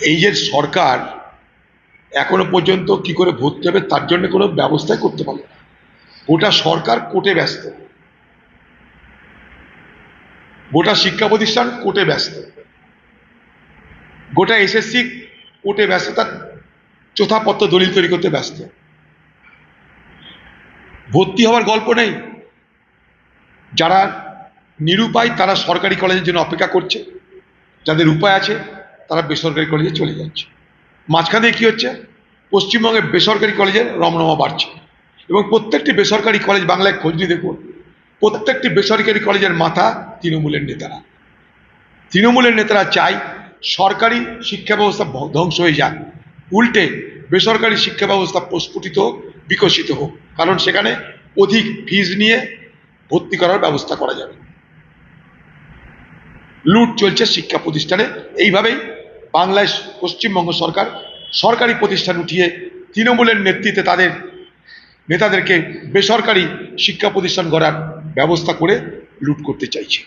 এই যে সরকার এখনও পর্যন্ত কি করে ভর্তি হবে, তার জন্য কোনো ব্যবস্থাই করতে পারল না। গোটা সরকার কোটে ব্যস্ত। গোটা শিক্ষা প্রতিষ্ঠান কোটে ব্যস্ত। গোটা এসএসসি কোটে ব্যস্ত, তার চোথাপত্র দলিল তৈরি করতে ব্যস্ত। ভর্তি হওয়ার গল্প নেই। যারা নিরুপায় তারা সরকারি কলেজের জন্য অপেক্ষা করছে, যাদের উপায় আছে তারা বেসরকারি কলেজে চলে যাচ্ছে। মাঝখানে কি হচ্ছে? পশ্চিমবঙ্গে বেসরকারি কলেজের রমরমা বাড়ছে। এবং প্রত্যেকটি বেসরকারি কলেজ বাংলায় খোঁজ নিয়ে দেখুন, প্রত্যেকটি বেসরকারি কলেজের মাথা তৃণমূলের নেতারা। তৃণমূলের নেতারা চায় সরকারি শিক্ষা ব্যবস্থা ধ্বংস হয়ে যাক। উল্টে বেসরকারি শিক্ষা ব্যবস্থা প্রস্ফুটিত, বিকশিত হোক। কারণ সেখানে অধিক ফিজ নিয়ে ভর্তি করার ব্যবস্থা করা যাবে। লুট চলছে শিক্ষা প্রতিষ্ঠানে। এইভাবেই বাংলায় পশ্চিমবঙ্গ সরকার সরকারি প্রতিষ্ঠান উঠিয়ে তৃণমূলের নেতৃত্বে তাদের নেতাদেরকে বেসরকারি শিক্ষা প্রতিষ্ঠান গড়ার ব্যবস্থা করে লুট করতে চাইছে।